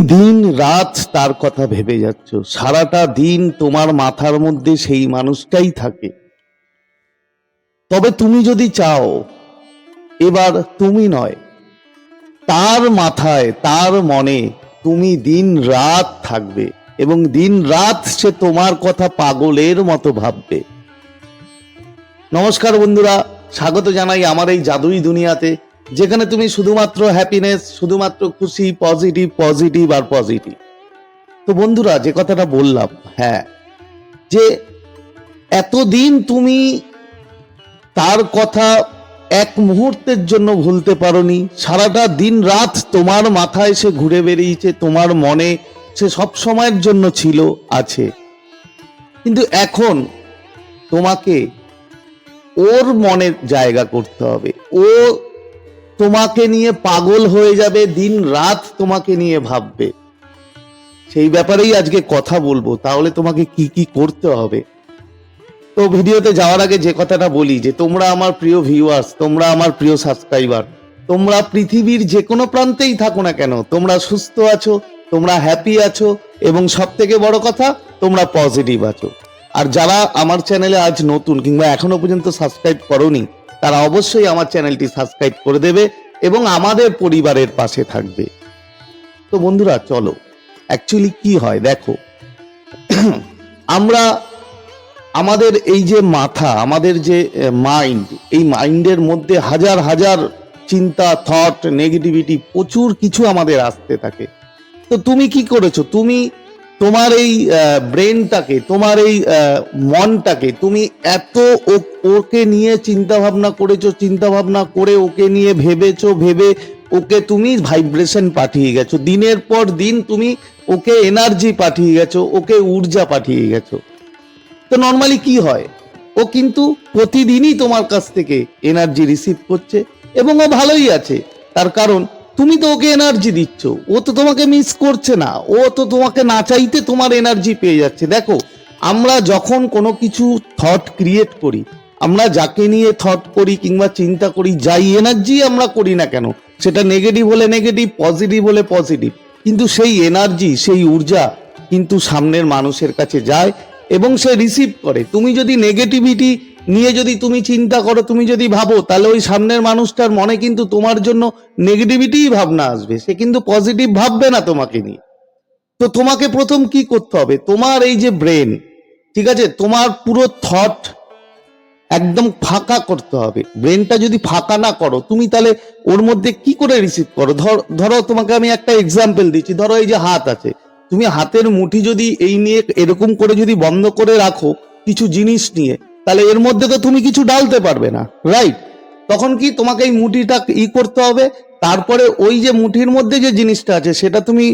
দিন রাত তার কথা ভেবে যাচ্ছ। সারাটা দিন তোমার মাথার মধ্যে সেই মানুষটাই থাকে। তবে তুমি যদি চাও, এবার তুমি নয়, তার মাথায়, তার মনে তুমি দিন রাত থাকবে এবং দিন রাত সে তোমার কথা পাগলের মতো ভাববে। নমস্কার বন্ধুরা, স্বাগত জানাই আমার এই জাদুই দুনিয়াতে। যেখানে তুমি শুধুমাত্র হ্যাপিনেস শুধুমাত্র খুশি পজিটিভ পজিটিভ আর পজিটিভ তো বন্ধুরা, যে কথাটা বললাম হ্যাঁ যে এতদিন তুমি তার কথা এক মুহূর্তের জন্য ভুলতে পারোনি, সারাটা দিন রাত তোমার মাথায় সে ঘুরে বেরিয়েছে তোমার মনে সে সব সময়ের জন্য ছিল, আছে। কিন্তু এখন তোমাকে ওর মনের জায়গা করতে হবে, ও তোমাকে নিয়ে পাগল হয়ে যাবে, দিন রাত তোমাকে নিয়ে ভাববে। সেই ব্যাপারেই আজকে কথা বলব, তাহলে তোমাকে কি কি করতে হবে। তো ভিডিওতে যাওয়ার আগে যে কথাটা বলি, যে তোমরা আমার প্রিয় ভিউয়ার্স তোমরা আমার প্রিয় সাবস্ক্রাইবার তোমরা পৃথিবীর যে কোনো প্রান্তেই থাকো না কেন, তোমরা সুস্থ আছো, তোমরা হ্যাপি আছো, এবং সব থেকে বড় কথা, তোমরা পজিটিভ আছো। আর যারা আমার চ্যানেলে আজ নতুন কিংবা এখনও পর্যন্ত সাবস্ক্রাইব করনি তারা অবশ্যই আমার চ্যানেলটি সাবস্ক্রাইব করে দেবে এবং আমাদের পরিবারের পাশে থাকবে। তো বন্ধুরা, চলো অ্যাকচুয়ালি কি হয়? দেখো, আমরা আমাদের এই যে মাথা, আমাদের যে মাইন্ড এই মাইন্ডের মধ্যে হাজার হাজার চিন্তা থট নেগেটিভিটি প্রচুর কিছু আমাদের আসতে থাকে। তো তুমি কি করেছ? তুমি তোমার এই ব্রেনটাকে তোমার এই মনটাকে তুমি এত ওকে নিয়ে চিন্তা ভাবনা করেছ চিন্তা ভাবনা করে ওকে নিয়ে ভেবেছো, ভেবে ওকে তুমি ভাইব্রেশন পাঠিয়ে গেছো। দিনের পর দিন তুমি ওকে এনার্জি পাঠিয়ে গেছো, ওকে ঊর্জা পাঠিয়ে গেছো। তো নর্মালি কি হয়? ও কিন্তু প্রতিদিনই তোমার কাছ থেকে এনার্জি রিসিভ করছে এবং ও ভালোই আছে। তার কারণ তুমি তো ওকে এনার্জি দিচ্ছ। ও তো তোমাকে মিস করছে না। ও তো তোমাকে না চাইতে তোমার এনার্জি পেয়ে যাচ্ছে। দেখো, আমরা যখন কোনো কিছু থট ক্রিয়েট করি, আমরা যাকে নিয়ে থট করি কিংবা চিন্তা করি, যাই এনার্জি আমরা করি না কেন, সেটা নেগেটিভ হলে নেগেটিভ পজিটিভ হলে পজিটিভ কিন্তু সেই এনার্জি সেই ঊর্জা কিন্তু সামনের মানুষের কাছে যায় এবং সে রিসিভ করে। তুমি যদি নেগেটিভিটি নিয়ে যদি তুমি চিন্তা করো, তুমি যদি ভাবো, তাহলে ওই সামনের মানুষটার মনে কিন্তু তোমার জন্য নেগেটিভিটিই ভাবনা আসবে। সে কিন্তু পজিটিভ ভাববে না তোমাকে নিয়ে। তো তোমাকে প্রথম কি করতে হবে? তোমার এই যে ব্রেন ঠিক আছে? তোমার পুরো থট একদম ফাঁকা করতে হবে। ব্রেনটা যদি ফাঁকা না করো, তুমি তাহলে ওর মধ্যে কি করে রিসিভ করো? ধর, ধরো তোমাকে আমি একটা এক্সাম্পল দিচ্ছি। ধরো এই যে হাত আছে। তুমি হাতের মুঠি যদি এই নিয়ে এরকম করে যদি বন্ধ করে রাখো কিছু জিনিস নিয়ে তাহলে এর মধ্যে তো তুমি কিছু ডালতে পারবে না রাইট তখন কি তোমাকে এই মুঠিটা ই করতে হবে? তারপরে ওই যে মুঠির মধ্যে যে জিনিসটা আছে, সেটা তুমি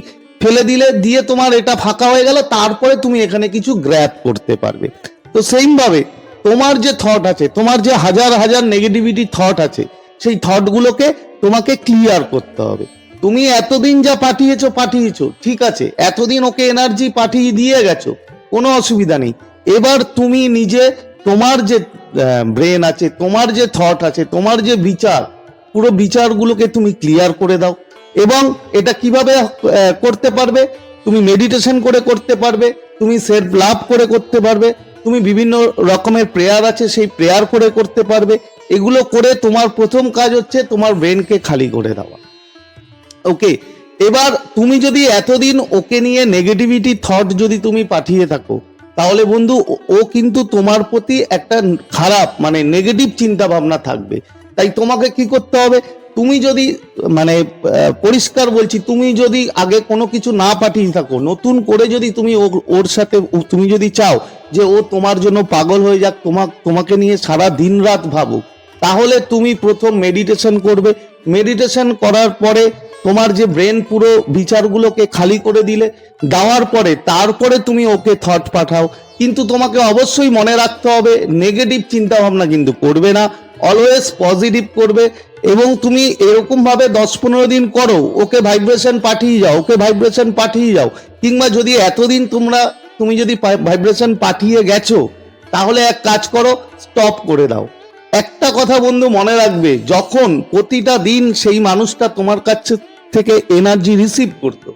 ফেলে দিলে, দিয়ে তোমার এটা ফাঁকা হয়ে গেল, তারপরে তুমি এখানে কিছু গ্র্যাপ করতে পারবে। তো সেম ভাবে তোমার যে থট আছে, তোমার যে হাজার হাজার নেগেটিভিটি থট আছে, সেই থটগুলোকে তোমাকে ক্লিয়ার করতে হবে। তুমি এতদিন যা পাঠিয়েছো পাঠিয়েছো, ঠিক আছে, এতদিন ওকে এনার্জি পাঠিয়ে দিয়ে গেছো, কোনো অসুবিধা নেই। এবার তুমি নিজে তোমার যে ব্রেন আছে, তোমার যে থট আছে, তোমার যে বিচার, পুরো বিচারগুলোকে তুমি ক্লিয়ার করে দাও। এবং এটা কীভাবে করতে পারবে? তুমি মেডিটেশন করে করতে পারবে, তুমি সেলফ লাভ করে করতে পারবে, তুমি বিভিন্ন রকমের প্রেয়ার আছে, সেই প্রেয়ার করে করতে পারবে। এগুলো করে তোমার প্রথম কাজ হচ্ছে তোমার ব্রেনকে খালি করে দেওয়া। ওকে এবার তুমি যদি এতদিন ওকে নিয়ে নেগেটিভিটি থট যদি তুমি পাঠিয়ে থাকো তাহলে বন্ধু, ও- কিন্তু তোমার প্রতি একটা খারাপ মানে নেগেটিভ চিন্তা ভাবনা থাকবে। তাই তোমাকে কি করতে হবে? তুমি যদি মানে পরিষ্কার বলছি, তুমি যদি আগে কোনো কিছু না পাঠিয়ে থাকো, নতুন করে যদি তুমি ওর- সাথে তুমি যদি চাও যে ও তোমার জন্য পাগল হয়ে যাক তোমা তোমাকে নিয়ে সারা দিন রাত ভাবুক, তাহলে তুমি প্রথম মেডিটেশন করবে। মেডিটেশন করার পরে তোমার যে ব্রেন পুরো বিচারগুলোকে খালি করে দিলে, দেওয়ার পরে তারপরে তুমি ওকে থট পাঠাও। কিন্তু তোমাকে অবশ্যই মনে রাখতে হবে নেগেটিভ চিন্তা ভাবনা কিন্তু করবে না অলওয়েজ পজিটিভ করবে এবং তুমি এরকমভাবে দশ পনেরো দিন করো, ওকে ভাইব্রেশন পাঠিয়ে যাও, ওকে ভাইব্রেশন পাঠিয়ে যাও। কিংবা যদি এতদিন তোমরা, তুমি যদি ভাইব্রেশন পাঠিয়ে গেছো, তাহলে এক কাজ করো স্টপ করে দাও। একটা কথা বন্ধু মনে রাখবে, যখন প্রতিটা দিন সেই মানুষটা তোমার কাছে থেকে এনার্জি রিসিভ করতো।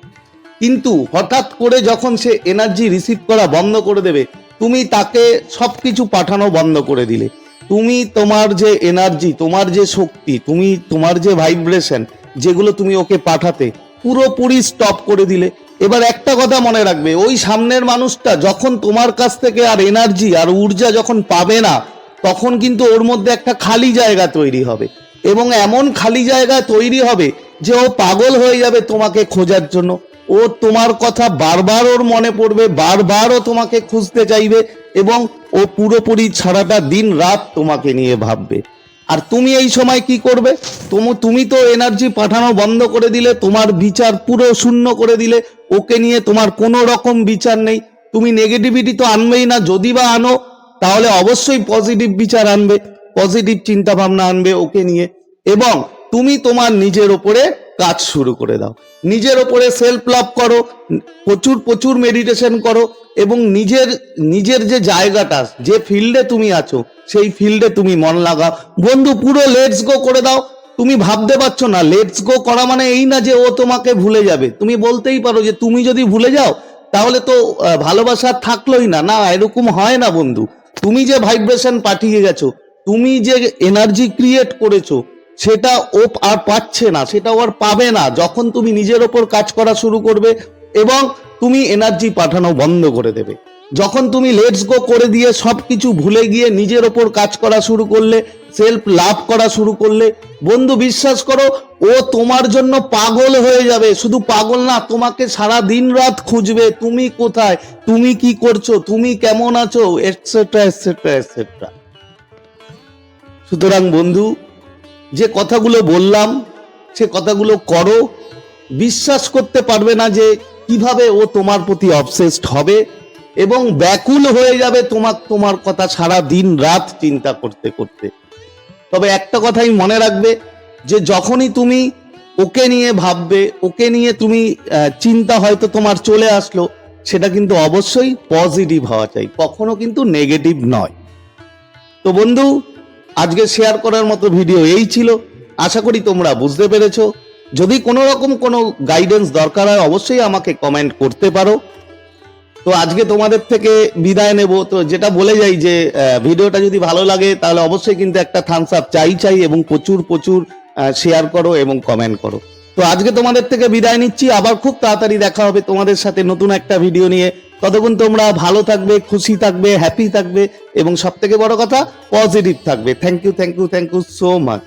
কিন্তু হঠাৎ করে যখন সে এনার্জি রিসিভ করা বন্ধ করে দেবে, তুমি তাকে সবকিছু পাঠানো বন্ধ করে দিলে। তুমি তোমার যে এনার্জি তোমার যে শক্তি, তুমি তোমার যে ভাইব্রেশন যেগুলো তুমি ওকে পাঠাতে, পুরোপুরি স্টপ করে দিলে। এবার একটা কথা মনে রাখবে, ওই সামনের মানুষটা যখন তোমার কাছ থেকে আর এনার্জি আর ঊর্জা যখন পাবে না, তখন কিন্তু ওর মধ্যে একটা খালি জায়গা তৈরি হবে। এবং এমন খালি জায়গা তৈরি হবে যে ও পাগল হয়ে যাবে তোমাকে খোঁজার জন্য। ও তোমার কথা বারবার ওর মনে পড়বে, বারবার ও তোমাকে খুঁজতে চাইবে এবং ও পুরোপুরি সারাটা দিন রাত তোমাকে নিয়ে ভাববে। আর তুমি এই সময় কি করবে? তুমি তুমি তো এনার্জি পাঠানো বন্ধ করে দিলে, তোমার বিচার পুরো শূন্য করে দিলে, ওকে নিয়ে তোমার কোনো রকম বিচার নেই। তুমি নেগেটিভিটি তো আনবেই না, যদি বা আনো, তাহলে অবশ্যই পজিটিভ বিচার আনবে পজিটিভ চিন্তা ভাবনা আনবে ওকে নিয়ে। এবং তুমি তোমার নিজের ওপরে কাজ শুরু করে দাও। নিজের ওপরে সেলফ লাভ করো, প্রচুর প্রচুর মেডিটেশন করো এবং নিজের নিজের যে জায়গাটা, যে ফিল্ডে তুমি আছো, সেই ফিল্ডে তুমি মন লাগাও। বন্ধু, পুরো লেটস গো করে দাও। তুমি ভাবতে পারছ না লেটস গো করা মানে এই না যে ও তোমাকে ভুলে যাবে। তুমি বলতেই পারো যে তুমি যদি ভুলে যাও, তাহলে তো ভালোবাসা থাকলোই না। না, এরকম হয় না বন্ধু। তুমি যে ভাইব্রেশন পাঠিয়ে গেছো, তুমি যে এনার্জি ক্রিয়েট করেছ সেটা ও আর পাচ্ছে না সেটা ও আর পাবে না, যখন তুমি নিজের ওপর কাজ করা শুরু করবে এবং তুমি এনার্জি পাঠানো বন্ধ করে দেবে। যখন তুমি লেটস গো করে দিয়ে সব কিছু ভুলে গিয়ে নিজের ওপর কাজ করা শুরু করলে সেলফ লাভ করা শুরু করলে, বন্ধু বিশ্বাস করো, ও তোমার জন্য পাগল হয়ে যাবে। শুধু পাগল না, তোমাকে সারা দিন রাত খুঁজবে, তুমি কোথায়, তুমি কি করছ, তুমি কেমন আছো এটসেট্রা এটসেট্রা এটসেট্রা সুতরাং বন্ধু যে কথাগুলো বললাম, সে কথাগুলো করো। বিশ্বাস করতে পারবে না যে কীভাবে ও তোমার প্রতি অবসেসড হবে এবং ব্যাকুল হয়ে যাবে তোমার তোমার কথা সারা দিন রাত চিন্তা করতে করতে। তবে একটা কথাই মনে রাখবে যে যখনই তুমি ওকে নিয়ে ভাববে, ওকে নিয়ে তুমি চিন্তা হয়তো তোমার চলে আসলো, সেটা কিন্তু অবশ্যই পজিটিভ হওয়া চাই, কখনো কিন্তু নেগেটিভ নয়। তো বন্ধু আজকে শেয়ার করার মতো ভিডিও এই ছিল। আশা করি তোমরা বুঝতে পেরেছ। যদি কোনো রকম কোনো গাইডেন্স দরকার হয়, অবশ্যই আমাকে কমেন্ট করতে পারো। তো আজকে তোমাদের থেকে বিদায় নেব। তো যেটা বলে যাই যে ভিডিওটা যদি ভালো লাগে, তাহলে অবশ্যই কিন্তু একটা থামস আপ চাই চাই এবং প্রচুর প্রচুর শেয়ার করো এবং কমেন্ট করো। তো আজকে তোমাদের থেকে বিদায় নিচ্ছি। আবার খুব তাড়াতাড়ি দেখা হবে তোমাদের সাথে নতুন একটা ভিডিও নিয়ে। ততক্ষণ তোমরা ভালো থাকবে, খুশি থাকবে হ্যাপি থাকবে এবং সব থেকে বড় কথা পজিটিভ থাকবে। Thank you thank you thank you so much